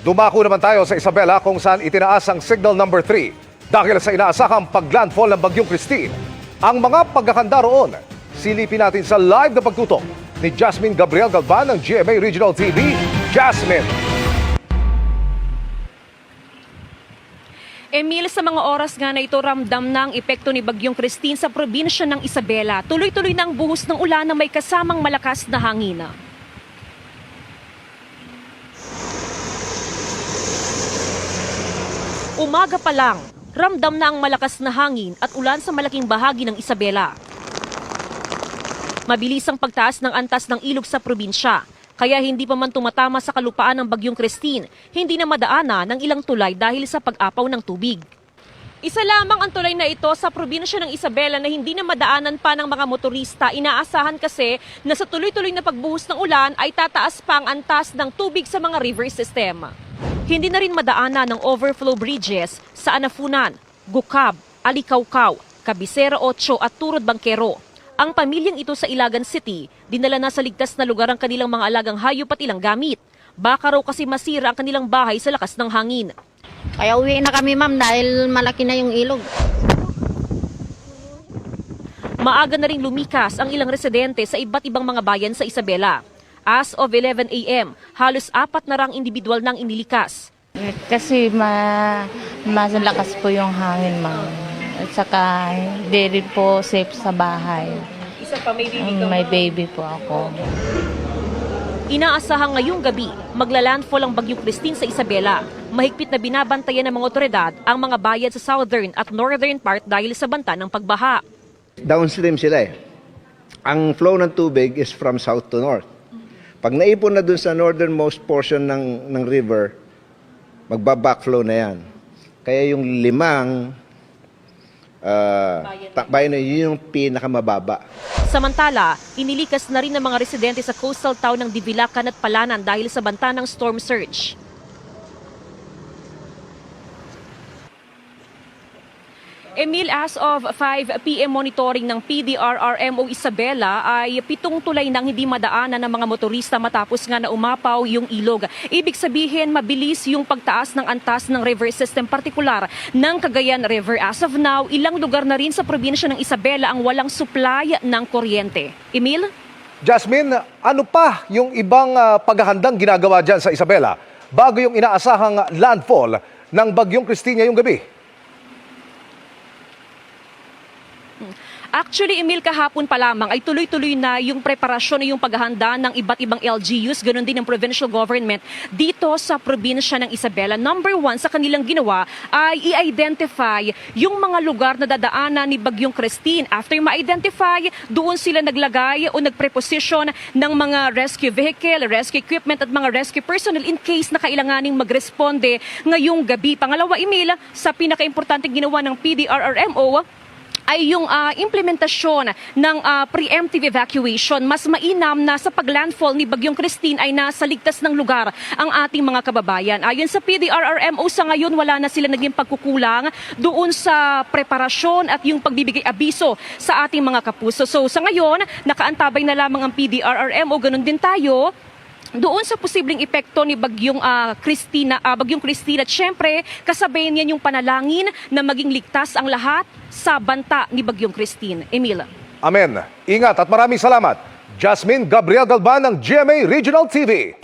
Dumako naman tayo sa Isabela kung saan itinaas ang signal number 3 dahil sa inaasahang paglandfall ng Bagyong Christine. Ang mga pagkakanda roon, silipin natin sa live na pagtutok ni Jasmine Gabriel Galvan ng GMA Regional TV. Jasmine! Emil, sa mga oras nga na ito, ramdam na ang epekto ni Bagyong Christine sa probinsya ng Isabela. Tuloy-tuloy na ang buhos ng ulan na may kasamang malakas na hangin. Umaga pa lang, ramdam na ang malakas na hangin at ulan sa malaking bahagi ng Isabela. Mabilis ang pagtaas ng antas ng ilog sa probinsya. Kaya hindi pa man tumatama sa kalupaan ng Bagyong Christine, hindi na madaanan ng ilang tulay dahil sa pag-apaw ng tubig. Isa lamang ang tulay na ito sa probinsya ng Isabela na hindi na madaanan pa ng mga motorista. Inaasahan kasi na sa tuloy-tuloy na pagbuhos ng ulan ay tataas pa ang antas ng tubig sa mga river system. Hindi na rin madaanan ng overflow bridges sa Anafunan, Gukab, Alikawkaw, Kabisera 8 at Turod Bangkero. Ang pamilyang ito sa Ilagan City, dinala na sa ligtas na lugar ang kanilang mga alagang hayop at ilang gamit. Baka raw kasi masira ang kanilang bahay sa lakas ng hangin. Kaya uwi na kami ma'am dahil malaki na yung ilog. Maaga na ring lumikas ang ilang residente sa iba't ibang mga bayan sa Isabela. As of 11 a.m., halos apat na rang individual nang inilikas. Kasi ma malakas po yung hangin, ma'am. At saka hindi rin po safe sa bahay. Isa pa may Mm, May baby po ako. Inaasahan ngayong gabi, maglalandfall ang Bagyong Christine sa Isabela. Mahigpit na binabantayan ng mga otoridad ang mga bayan sa southern at northern part dahil sa banta ng pagbaha. downstream sila eh. Ang flow ng tubig is from south to north. Pag naipon na dun sa northernmost portion ng, ng river, magba-backflow na yan. Kaya yung limang uh, bayan na yun yung pinakamababa. Samantala, inilikas na rin ng mga residente sa coastal town ng Divilacan at Palanan dahil sa banta ng storm surge. Emil, as of 5 p.m. monitoring ng PDRRMO Isabela ay pitong tulay nang hindi madaanan ng mga motorista matapos nga na umapaw yung ilog. Ibig sabihin, mabilis yung pagtaas ng antas ng river system, partikular ng Cagayan River. As of now, ilang lugar na rin sa probinsya ng Isabela ang walang supply ng kuryente. Emil? Jasmine, ano pa yung ibang ah, paghahandang ginagawa dyan sa Isabela bago yung inaasahang landfall ng Bagyong Christine ngayong gabi? Actually, Emil, kahapon pa lamang ay tuloy-tuloy na yung preparasyon yung paghahanda ng iba't ibang LGUs, ganun din ng provincial government dito sa probinsya ng Isabela. Number one sa kanilang ginawa ay i-identify yung mga lugar na dadaanan ni Bagyong Christine. After ma-identify, doon sila naglagay o nagpreposition ng mga rescue vehicle, rescue equipment at mga rescue personnel in case na kailanganing magresponde ngayong gabi. Pangalawa, Emil, sa pinaka-importanting ginawa ng PDRRMO, ay yung ah, implementasyon ng ah, preemptive evacuation. Mas mainam na sa paglandfall ni Bagyong Christine ay nasa ligtas ng lugar ang ating mga kababayan. Ayon sa PDRRMO, sa ngayon wala na sila naging pagkukulang doon sa preparasyon at yung pagbibigay abiso sa ating mga kapuso. So sa ngayon, nakaantabay na lamang ang PDRRMO, ganun din tayo doon sa posibleng epekto ni Bagyong ah, Christina, ah, Bagyong Christina, syempre kasabay niyan yung panalangin na maging ligtas ang lahat sa banta ni Bagyong Christine. Emil. Amen. Ingat at maraming salamat. Jasmine Gabriel Galban ng GMA Regional TV.